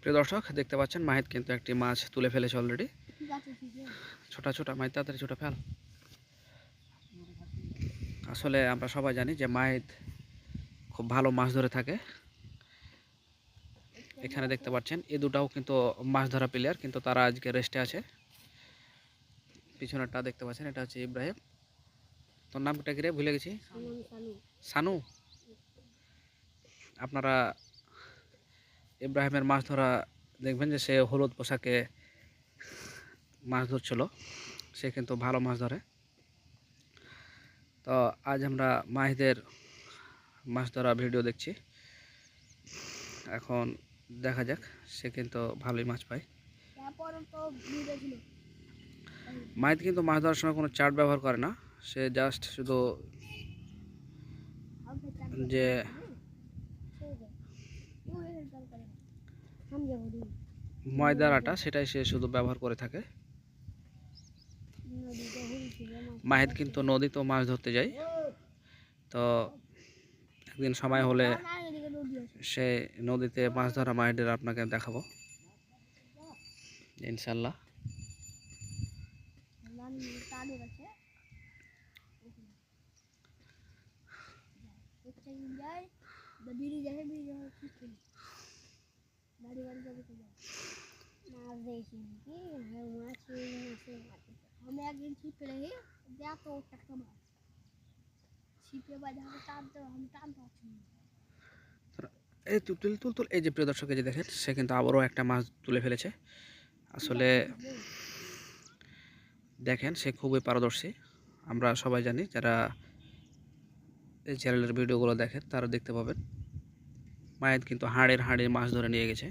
প্রিয় দর্শক দেখতে পাচ্ছেন মাহিত কিন্তু একটি মাছ তুলে ফেলেছে অলরেডি ছোটা ছোটা মাহিত তাড়াতাড়ি ছোটা ফেল। আসলে আমরা সবাই জানি যে মাহিত খুব ভালো মাছ ধরে থাকে। এখানে দেখতে পাচ্ছেন এ দুটাও কিন্তু মাছ ধরা প্লেয়ার কিন্তু তারা আজকে রেস্টে আছে। পিছনেরটা দেখতে পাচ্ছেন এটা হচ্ছে ইব্রাহিম। তোর নামটা কি রে? ভুলে গেছি। সানু? আপনারা ইব্রাহিমের মাছ ধরা, দেখবেন যে সে হলুদ পোশাকে মাছ ধরছিল। সে কিন্তু ভালো মাছ ধরে। তো আজ আমরা মাহিদের মাছ ধরা ভিডিও দেখছি। এখন দেখা যাক, সে কিন্তু ভালোই মাছ পায়। মাহিদ কিন্তু মাছ ধরার সময় কোনো চার্ট ব্যবহার করে না। সে জাস্ট শুধু যে ময়দার আটা সেটাই সে শুধু ব্যবহার করে থাকে। মাহিদ কিন্তু নদীতেও মাছ ধরতে যায়। তো একদিন সময় হলে সে নদীতে মাছ ধরা মাহিদের আপনাকে দেখাবো। ইনশাল্লাহ বিড়ি এই তুল তুল তুল এই যে প্রিয় যে দেখেন, সে কিন্তু আবারও একটা মাছ তুলে ফেলেছে। আসলে দেখেন, সে খুবই পারদর্শী। আমরা সবাই জানি, যারা এই চ্যানেলের ভিডিওগুলো দেখেন, তারা দেখতে পাবেন। মায়ের কিন্তু হাড়ের হাড়ের মাছ ধরে নিয়ে গেছে।